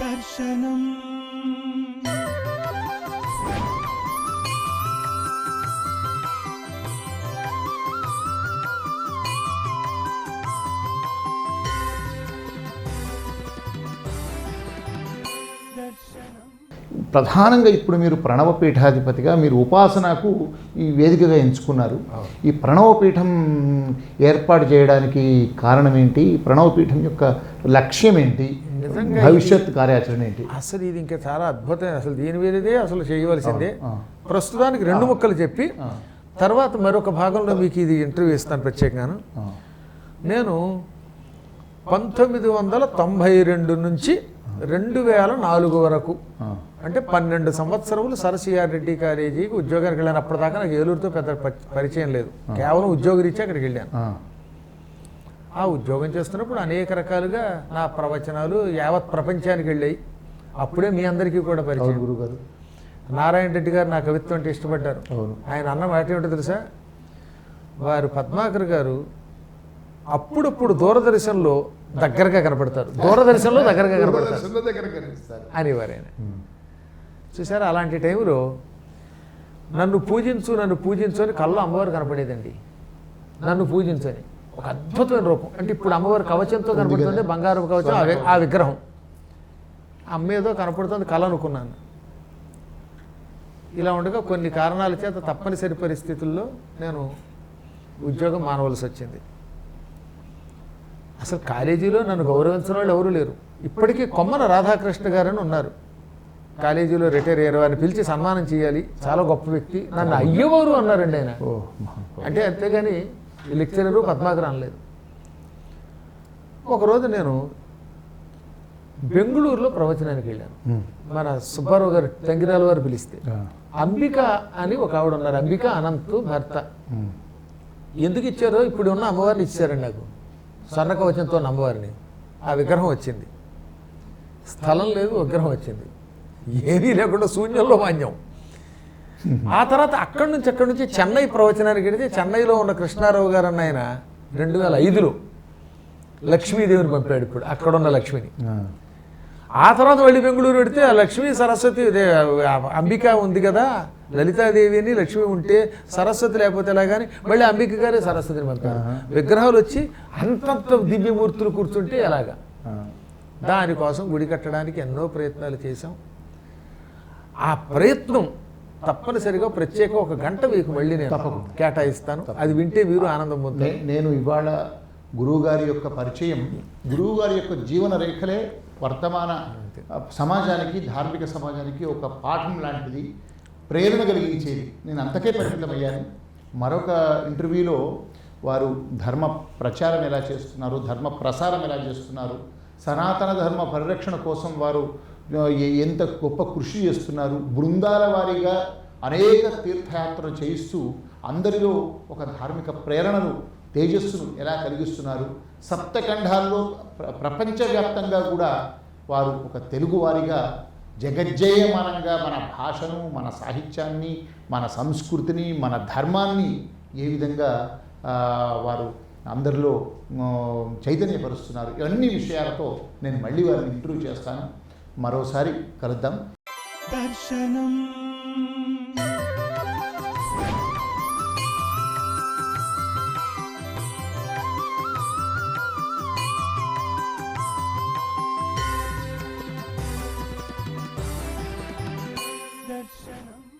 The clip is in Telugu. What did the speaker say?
దర్శనం. ప్రధానంగా ఇప్పుడు మీరు ప్రణవ పీఠాధిపతిగా మీరు ఉపాసనకు ఈ వేదికగా ఎంచుకున్నారు. ఈ ప్రణవ పీఠం ఏర్పాటు చేయడానికి కారణం ఏంటి? ప్రణవ పీఠం యొక్క లక్ష్యం ఏంటి? భవిష్యత్ కార్యాచరణ ఏంటి? అసలు ఇది ఇంకా చాలా అద్భుతమైన అసలు దీని మీదదే అసలు చేయవలసిందే. ప్రస్తుతానికి రెండు ముక్కలు చెప్పి. తర్వాత మరొక భాగంలో మీకు ఇది ఇంటర్వ్యూ ఇస్తాను ప్రత్యేకంగాను. ఆ, నేను పంతొమ్మిది వందల తొంభై రెండు నుంచి రెండు వేల నాలుగు వరకు అంటే పన్నెండు సంవత్సరములు సరసిఆర్ రెడ్డి కాలేజీకి ఉద్యోగానికి వెళ్ళాను. అప్పటిదాకా నాకు ఏలూరుతో పెద్ద పరిచయం లేదు. కేవలం ఉద్యోగరీత్యా అక్కడికి వెళ్ళాను. ఆ, ఉద్యోగం చేస్తున్నప్పుడు అనేక రకాలుగా నా ప్రవచనాలు యావత్ ప్రపంచానికి వెళ్ళాయి. అప్పుడే మీ అందరికీ కూడా పరిచయం. గురుగారు. నారాయణ రెడ్డి గారు నా కవిత్వం అంటే ఇష్టపడ్డారు. ఆయన అన్న మాట ఏమిటో తెలుసా? వారు పద్మాకర్ గారు అప్పుడప్పుడు దూరదర్శన్లో దగ్గరగా కనపడతారు. దూరదర్శన్లో దగ్గరగా కనపడతారు. అనేవారు ఆయన చూసారా? అలాంటి టైంలో నన్ను పూజించు నన్ను పూజించు అని కళ్ళు అమ్మవారు కనపడేదండి. నన్ను పూజించు అని ఒక అద్భుతమైన రూపం. అంటే ఇప్పుడు అమ్మవారి కవచంతో కనపడుతుంది బంగారు కవచం ఆ విగ్రహం. అమ్మ ఏదో కనపడుతుంది కళ అనుకున్నాను. ఇలా ఉండగా కొన్ని కారణాల చేత తప్పనిసరి పరిస్థితుల్లో నేను ఉద్యోగం మానవలసి వచ్చింది. అసలు కాలేజీలో నన్ను గౌరవించిన వాళ్ళు ఎవరు లేరు. ఇప్పటికీ కొమ్మన రాధాకృష్ణ గారని ఉన్నారు. కాలేజీలో రిటైర్ అయ్యారు వారిని పిలిచి సన్మానం చేయాలి. చాలా గొప్ప వ్యక్తి. నన్ను అయ్యవారు అన్నారండి ఆయన. అంటే అంతేగాని ఈ లెక్చరరు పద్మాకర్ అనలేదు ఒకరోజు నేను బెంగళూరులో ప్రవచనానికి వెళ్ళాను. మన సుబ్బారావు గారు తంగిరాల వారు పిలిస్తే అంబిక అని ఒక ఆవిడ ఉన్నారు. అంబిక అనంత్ భర్త. ఎందుకు ఇచ్చారో? ఇప్పుడు ఉన్న అమ్మవారిని ఇచ్చారండి నాకు. స్వర్ణ కవచంతో ఉన్న అమ్మవారిని. ఆ విగ్రహం వచ్చింది. స్థలం లేదు విగ్రహం వచ్చింది. ఏమీ లేకుండా శూన్యంలో మాన్యం. ఆ తర్వాత అక్కడి నుంచి అక్కడి నుంచి చెన్నై ప్రవచనానికి వెళితే చెన్నైలో ఉన్న కృష్ణారావు గారు అన్న ఆయన రెండు వేల ఐదులో లక్ష్మీదేవిని పంపాడు ఇప్పుడు అక్కడ ఉన్న లక్ష్మిని. ఆ, తర్వాత మళ్ళీ బెంగళూరు పెడితే ఆ లక్ష్మీ సరస్వతి అంబిక ఉంది కదా లలితాదేవిని లక్ష్మి ఉంటే సరస్వతి లేకపోతే ఎలా కానీ మళ్ళీ అంబిక గారే సరస్వతిని పంపారు. విగ్రహాలు వచ్చి అంతంత దివ్యమూర్తులు కూర్చుంటే ఎలాగా? దానికోసం గుడి కట్టడానికి ఎన్నో ప్రయత్నాలు చేశాం. ఆ ప్రయత్నం తప్పనిసరిగా ప్రత్యేక ఒక గంట మీకు మళ్ళీ నేను తప్పకుండా. కేటాయిస్తాను. అది వింటే మీరు ఆనందం పొందుతారు. నేను ఇవాళ గురువుగారి యొక్క పరిచయం గురువుగారి యొక్క జీవన రేఖలే వర్తమాన సమాజానికి ధార్మిక సమాజానికి ఒక పాఠం లాంటిది ప్రేరణ కలిగించేది. నేను అంతకే పరిమితమయ్యాను. మరొక ఇంటర్వ్యూలో వారు ధర్మ ప్రచారం ఎలా చేస్తున్నారు ధర్మ ప్రసారం ఎలా చేస్తున్నారు సనాతన ధర్మ పరిరక్షణ కోసం వారు ఎంత గొప్ప కృషి చేస్తున్నారు. బృందాల వారీగా అనేక తీర్థయాత్రలు చేయిస్తూ అందరిలో ఒక ధార్మిక ప్రేరణను తేజస్సును ఎలా కలిగిస్తున్నారు. సప్తఖండాల్లో ప్ర- ప్రపంచవ్యాప్తంగా కూడా వారు ఒక తెలుగువారిగా జగజ్జయమానంగా మన భాషను మన సాహిత్యాన్ని మన సంస్కృతిని మన ధర్మాన్ని ఏ విధంగా వారు అందరిలో చైతన్యపరుస్తున్నారు. ఇవన్నీ విషయాలతో నేను మళ్ళీ వారిని ఇంటర్వ్యూ చేస్తాను. మరోసారి కలుద్దాం. దర్శనం.